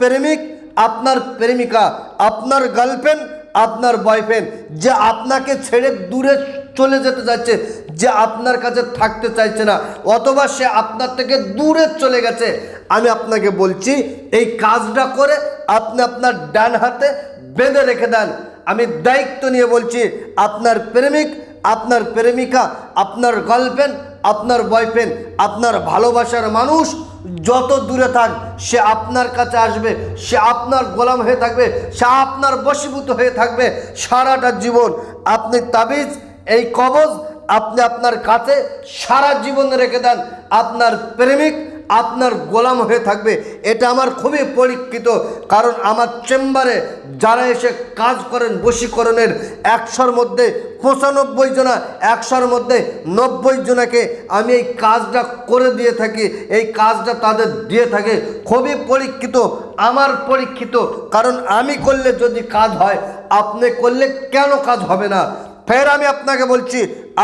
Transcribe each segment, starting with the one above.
প্রেমিক, আপনার প্রেমিকা, আপনার গার্লফ্রেন্ড আপনার বয়ফ্রেন্ড যে আপনাকে ছেড়ে দূরে চলে যেতে যাচ্ছে, যে আপনার কাছে থাকতে চাইছে না, অথবা সে আপনার থেকে দূরে চলে গেছে, আমি আপনাকে বলছি, এই কাজটা করে আপনি আপনার ডান হাতে বেঁধে রেখে দেন। আমি দায়িত্ব নিয়ে বলছি, আপনার প্রেমিক আপনার প্রেমিকা, আপনার গার্লফ্রেন্ড আপনার বয়ফ্রেন্ড আপনার ভালোবাসার মানুষ যত দূরে থাক, সে আপনার কাছে আসবে, সে আপনার গোলাম হয়ে থাকবে, সে আপনার বশীভূত হয়ে থাকবে সারাটা জীবন। আপনি তাবিজ, এই কবজ আপনি আপনার কাছে সারা জীবন রেখে দেন। আপনার প্রেমিক আপনার গোলাম হয়ে থাকবে। এটা আমার খুবই পরীক্ষিত, কারণ আমার চেম্বারে যারা এসে কাজ করেন বশীকরণের, একশোর মধ্যে পঁচানব্বই জনা, একশোর মধ্যে নব্বই জনাকে আমি এই কাজটা করে দিয়ে থাকি, এই কাজটা তাদের দিয়ে থাকে। খুবই পরীক্ষিত, আমার পরীক্ষিত, কারণ আমি করলে যদি কাজ হয়, আপনি করলে কেন কাজ হবে না? ফের আমি আপনাকে বলছি,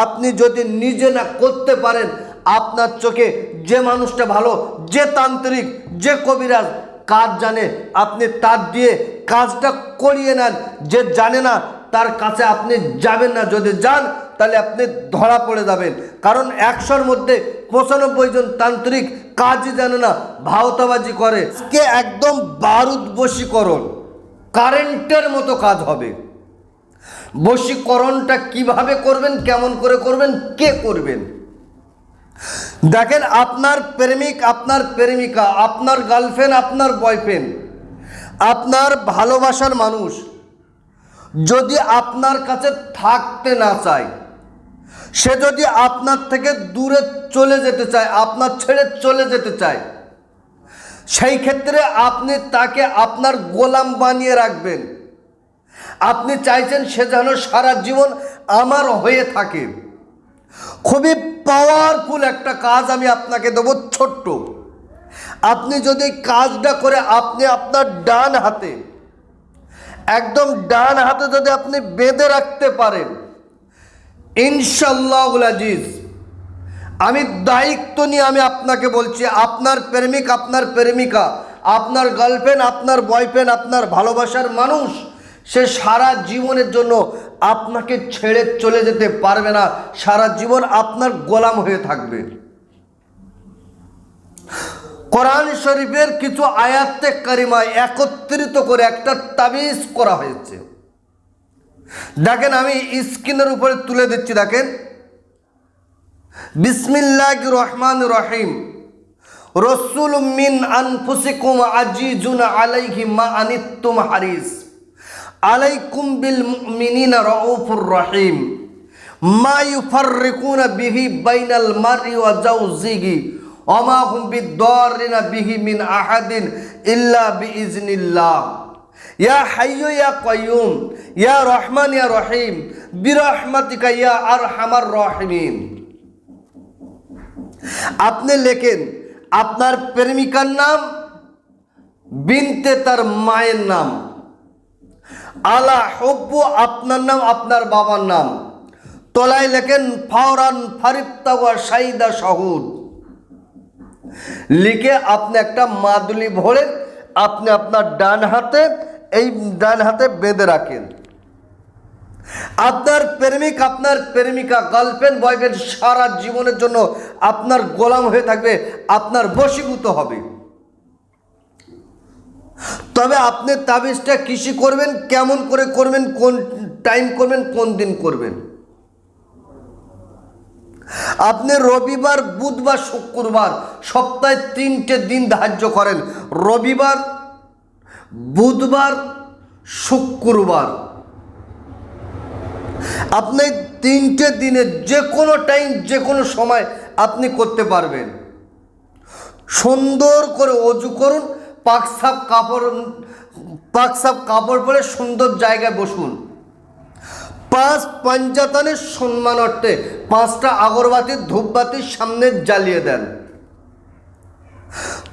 আপনি যদি নিজে না করতে পারেন আপনার চোখে যে মানুষটা ভালো, যে তান্ত্রিক, যে কবিরাজ কাজ জানে আপনি তার দিয়ে কাজটা করিয়ে নেন। যে জানে না, তার কাছে আপনি যাবেন না। যদি যান, তাহলে আপনি ধরা পড়ে যাবেন। কারণ একশোর মধ্যে পঁচানব্বই জন তান্ত্রিক কাজই জানে না, ভাওতাবাজি করে। কে একদম বারুদ বশীকরণ, কারেন্টের মতো কাজ হবে। বশীকরণটা কীভাবে করবেন, কেমন করে করবেন, কে করবেন? দেখেন আপনার প্রেমিক, আপনার প্রেমিকা, আপনার গার্লফ্রেন্ড আপনার বয়ফ্রেন্ড আপনার ভালোবাসার মানুষ যদি আপনার কাছে থাকতে না চায়, সে যদি আপনার থেকে দূরে চলে যেতে চায়, আপনার ছেড়ে চলে যেতে চায়, সেই ক্ষেত্রে আপনি তাকে আপনার গোলাম বানিয়ে রাখবেন। আপনি চাইছেন সে যেন সারা জীবন আমার হয়ে থাকে। খুবই পাওয়ারফুল একটা কাজ আমি আপনাকে দেবো ছোট্ট। আপনি যদি কাজটা করে আপনি আপনার ডান হাতে, একদম ডান হাতে যদি আপনি বেঁধে রাখতে পারেন ইনশাল্লাহ আজিজ, আমি দায়িত্ব নিয়ে আমি আপনাকে বলছি, আপনার প্রেমিক আপনার প্রেমিকা, আপনার গার্লফ্রেন্ড আপনার বয়ফ্রেন্ড আপনার ভালোবাসার মানুষ সে সারা জীবনের জন্য আপনাকে ছেড়ে চলে যেতে পারবে না। সারা জীবন আপনার গোলাম হয়ে থাকবে। কোরআন শরীফের কিছু আয়াত্তে কারিমায় একত্রিত করে একটা তাবিজ করা হয়েছে। দেখেন, আমি স্ক্রিনের উপরে তুলে দিচ্ছি, দেখেন। বিসমিল্লাহ রহমান রহিম। রসুল মিন আনফুসিকুম আজিজুন আলাইহি মা আনিত্তুম হারিস। আলাইকুম বিল মুমিনিনা রাউফুর রহিম। মা ইউফাররিকুনা বিহি বাইনাল মারই ওয়া জাওজিহি ওমা হুম বিদ্দারিনা বিহি মিন আহাদিন ইল্লা বিইজনিল্লাহ। ইয়া হাইয়ু ইয়া কাইয়ুম ইয়া রহমান ইয়া রহিম, বিরহমাতিকা ইয়া আরহামার রাহিমিন। আপনি লেখেন, আপনার প্রেমিকার নাম, বিনতে তার মায়ের নাম। আলা হব্বু, আপনার নাম, আপনার বাবার নাম। তলায় লেখেন, ফাওরান ফারিফতাওয়া সাইদা সহুদ লিখে আপনি একটা মাদুলি ভরে আপনি আপনার ডান হাতে, এই ডান হাতে বেঁধে রাখেন। আপনার প্রেমিক, আপনার প্রেমিকা গার্লফ্রেন্ড বয়ফ্রেন্ড সারা জীবনের জন্য আপনার গোলাম হয়ে থাকবে, আপনার বশীভূত হবে। তবে আপনি তাবিজটা কৃষি করবেন, কেমন করে করবেন, কোন টাইম করবেন, কোন দিন করবেন। আপনি রবিবার, বুধবার, শুক্রবার সপ্তাহে তিনটে দিন ধার্য করেন। রবিবার, বুধবার, শুক্রবার। আপনি তিনটে দিনে যে কোনো টাইম যে কোনো সময় আপনি করতে পারবেন। সুন্দর করে অজু করুন পাকসাপ কাপড় পাকসাপ কাপড় পরে সুন্দর জায়গায় বসুন। পাঁচ পঞ্চাতনের সম্মান অর্থে পাঁচটা আগরবাতি ধূপবাতির সামনে জ্বালিয়ে দেন।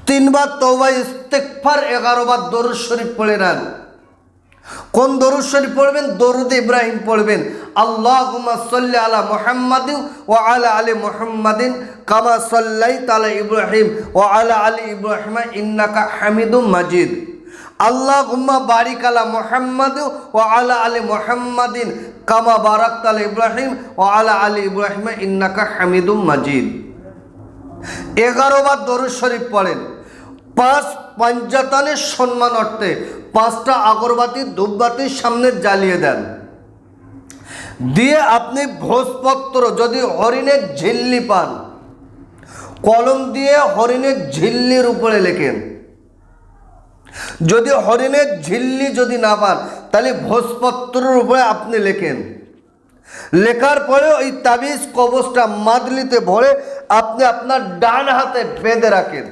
তিনবার তৌবা ইস্তেকফার এগারো বার দরুদ শরীফ পড়ে নেন। কোন দরুদ শরীফ পড়বেন? দরুদ ইব্রাহিম পড়বেন। আল্লাহ সাল্লি আলা মুহাম্মাদিন ও আলা আলী মুহাম্মাদিন কামা সাল্লাই তালা ইব্রাহিম ও আলা আলী ইব্রাহিম ইন্নাকা হামিদুম মাজিদ। আল্লাহ গুম্মা বারিক আলা মোহাম্মদ ও আলা আলী মোহাম্মদিন কামা বারাক আল ইব্রাহিম ও আলা আলী ইব্রাহিম ইন্নাকা হামিদুম মাজিদ। এগারো বার দরুদ শরীফ পড়েন। পাঁচ পঞ্চাতানের সম্মান অর্থে পাঁচটা আগরবাতি ধূপবাতির সামনে জ্বালিয়ে দেন। দিয়ে আপনি ভোজপত্র, যদি হরিণের ঝিল্লি পান, কলম দিয়ে হরিণের ঝিল্লির উপরে লেখেন। যদি হরিণের ঝিল্লি যদি না পান, তাহলে ভোজপত্রের উপরে আপনি লেখেন। লেখার পরে ওই তাবিজ কবচটা মাদলিতে ভরে আপনি আপনার ডান হাতে বেঁধে রাখেন।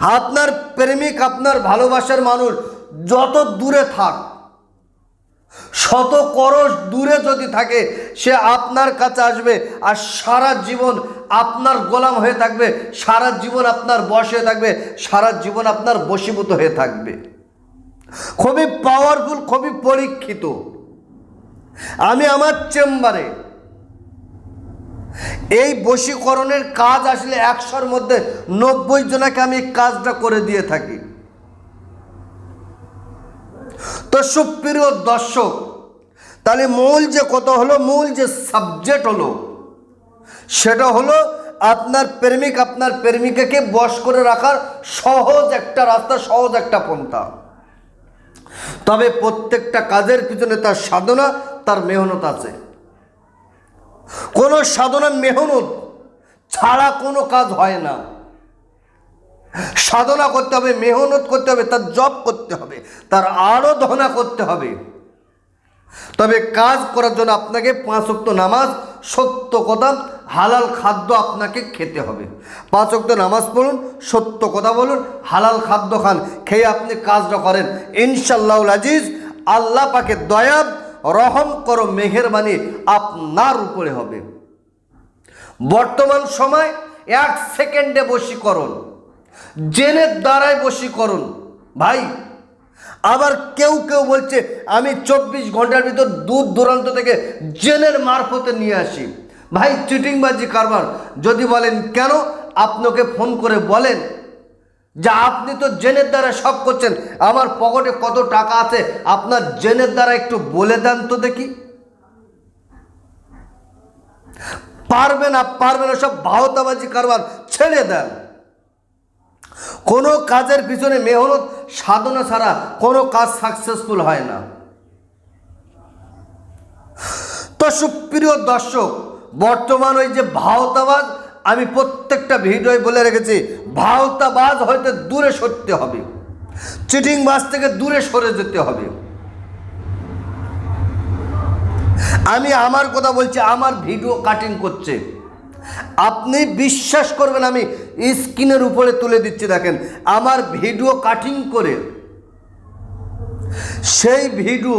আপনার প্রেমিক, আপনার ভালোবাসার মানুষ যত দূরে থাক শত করস দূরে যদি থাকে, সে আপনার কাছে আসবে আর সারা জীবন আপনার গোলাম হয়ে থাকবে, সারা জীবন আপনার বশ হয়ে থাকবে, সারা জীবন আপনার বশীভূত হয়ে থাকবে। খুবই পাওয়ারফুল খুবই পরীক্ষিত। আমি আমার চেম্বারে এই বশীকরণের কাজ আসলে একশোর মধ্যে নব্বই জনাকে আমি কাজটা করে দিয়ে থাকি। তো সুপ্রিয় দর্শক, তাহলে মূল যে কত হলো, মূল যে সাবজেক্ট হলো, সেটা হলো আপনার প্রেমিক আপনার প্রেমিকাকে বশ করে রাখার সহজ একটা রাস্তা, সহজ একটা পন্থা। তবে প্রত্যেকটা কাজের পিছনে তার সাধনা, তার মেহনত আছে। কোনো সাধনা মেহনত ছাড়া কোনো কাজ হয় না। সাধনা করতে হবে, মেহনত করতে হবে, তার জব করতে হবে, তার আরাধনা করতে হবে। তবে কাজ করার জন্য আপনাকে পাঁচ অক্ত নামাজ, সত্য কথা, হালাল খাদ্য আপনাকে খেতে হবে। পাঁচ নামাজ পড়ুন, সত্য কথা বলুন, হালাল খাদ্য খান, খেয়ে আপনি কাজটা করেন। ইনশাল্লাহ আজিজ, আল্লাহ পাকে দয়া, রহম করো, মেহেরবানি আপনার উপরে হবে। বর্তমান সময় এক সেকেন্ডে বশীকরণ। জেনের দ্বারাই বশীকরণ ভাই, আবার কেউ কেউ বলছে, আমি চব্বিশ ঘণ্টার ভিতর দূর দূরান্ত থেকে জেনের মারফতে নিয়ে আসি। ভাই, চিটিংবাজি কারবার, যদি বলেন কেন, আপনাকে ফোন করে বলেন। যে আপনি তো জেনের দ্বারা সব করছেন, আমার পকেটে কত টাকা আছে, আপনার জেনের দ্বারা একটু বলে দেন তো দেখি। পারবে না পারবে না, সব ভাওতাবাজি কারবার ছেড়ে দেন। কোনো কাজের পিছনে মেহনত সাধনা ছাড়া কোনো কাজ সাকসেসফুল হয় না। তো সুপ্রিয় দর্শক, বর্তমান ওই যে ভাওতাবাজ, আমি প্রত্যেকটা ভিডিওয় বলে রেখেছি, ভাওতাবাজ হয়তো দূরে সরতে হবে। চিটিংবাজ থেকে দূরে সরে যেতে হবে। আমি আমার কথা বলছি, আমার ভিডিও কাটিং করছে। আপনি বিশ্বাস করবেন আমি স্ক্রিনের উপরে তুলে দিচ্ছি দেখেন। আমার ভিডিও কাটিং করে, সেই ভিডিও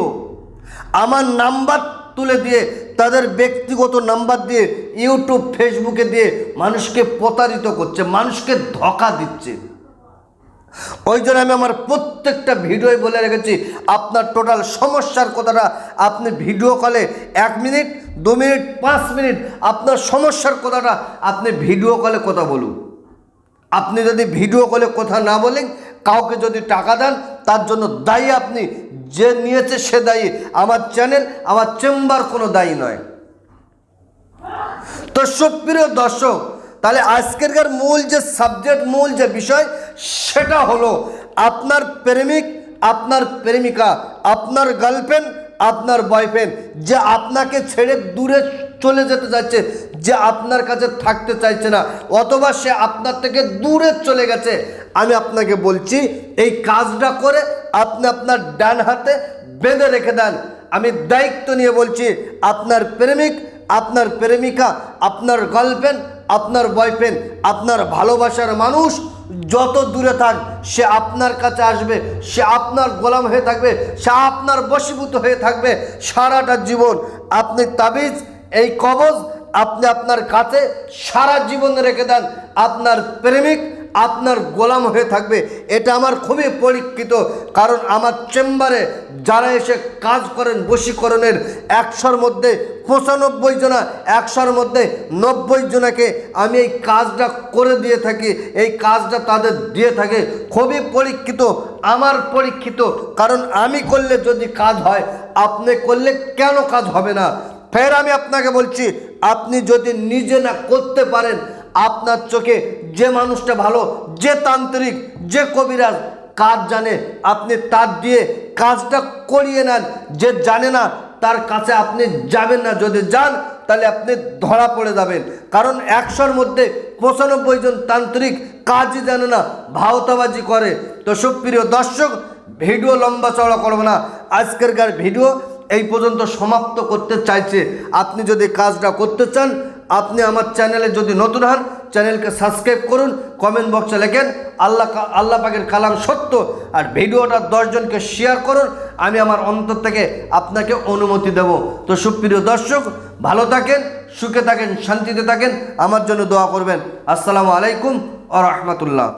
আমার নাম্বার তুলে দিয়ে, তাদের ব্যক্তিগত নাম্বার দিয়ে, ইউটিউব, ফেসবুকে দিয়ে মানুষকে প্রতারিত করছে, মানুষকে ধোকা দিচ্ছে। ওই জন্য আমি আমার প্রত্যেকটা ভিডিওয় বলে রেখেছি, আপনার টোটাল সমস্যার কথাটা আপনি ভিডিও কলে এক মিনিট দু মিনিট পাঁচ মিনিট আপনার সমস্যার কথাটা আপনি ভিডিও কলে কথা বলুন। আপনি যদি ভিডিও কলে কথা না বলেন, কাউকে যদি টাকা দেন, তার জন্য দায়ী আপনি। যে নিয়েছে সে দায়ী। আমার চ্যানেল, আমার চেম্বার কোনো দায়ী নয়। তো সুপ্রিয় দর্শক, তাহলে আজকেরকার মূল যে সাবজেক্ট, মূল যে বিষয়, সেটা হলো আপনার প্রেমিক, আপনার প্রেমিকা, আপনার গার্লফ্রেন্ড আপনার বয়ফ্রেন্ড যে আপনাকে ছেড়ে দূরে চলে যেতে চাইছে যে আপনার কাছে থাকতে চাইছে না, অথবা সে আপনার থেকে দূরে চলে গেছে, আমি আপনাকে বলছি, এই কাজটা করে আপনি আপনার ডান হাতে বেঁধে রেখে দেন। আমি দায়িত্ব নিয়ে বলছি, আপনার প্রেমিক, আপনার প্রেমিকা, আপনার গার্লফ্রেন্ড আপনার বয়ফ্রেন্ড আপনার ভালোবাসার মানুষ যত দূরে থাক, সে আপনার কাছে আসবে, সে আপনার গোলাম হয়ে থাকবে, সে আপনার বশীভূত হয়ে থাকবে সারাটা জীবন। আপনি তাবিজ, এই কবজ আপনি আপনার কাছে সারা জীবন রেখে দেন। আপনার প্রেমিক আপনার গোলাম হয়ে থাকবে। এটা আমার খুবই পরীক্ষিত, কারণ আমার চেম্বারে যারা এসে কাজ করেন, বশীকরণের একশোর মধ্যে পঁচানব্বই জনা, একশোর মধ্যে নব্বই জনাকে আমি এই কাজটা করে দিয়ে থাকি, এই কাজটা তাদের দিয়ে থাকে। খুবই পরীক্ষিত, আমার পরীক্ষিত, কারণ আমি করলে যদি কাজ হয়, আপনি করলে কেন কাজ হবে না? ফের আমি আপনাকে বলছি, আপনি যদি নিজে না করতে পারেন আপনার চোখে যে মানুষটা ভালো, যে তান্ত্রিক, যে কবিরাজ কাজ জানে আপনি তার দিয়ে কাজটা করিয়ে নেন, যে জানে না তার কাছে আপনি যাবেন না। যদি যান, তাহলে আপনি ধরা পড়ে যাবেন। কারণ একশোর মধ্যে পঁচানব্বই জন তান্ত্রিক কাজই জানে না, ভাওতাবাজি করে। তো সুপ্রিয় দর্শক, ভিডিও লম্বা চড়া করব না। আজকেরকার ভিডিও এই পর্যন্ত সমাপ্ত করতে চাইছে। আপনি যদি কাজটা করতে চান আপনি আমার চ্যানেলে যদি নতুন হন, চ্যানেলকে সাবস্ক্রাইব করুন কমেন্ট বক্সে লেখেন, আল্লাহ আল্লাহ পাকের কালাম সত্য আর ভিডিওটা দশজনকে শেয়ার করুন, আমি আমার অন্তর থেকে আপনাকে অনুমতি দেব। তো সুপ্রিয় দর্শক, ভালো থাকেন, সুখে থাকেন, শান্তিতে থাকেন, আমার জন্য দোয়া করবেন। আসসালামু আলাইকুম আ রহমতুল্লাহ।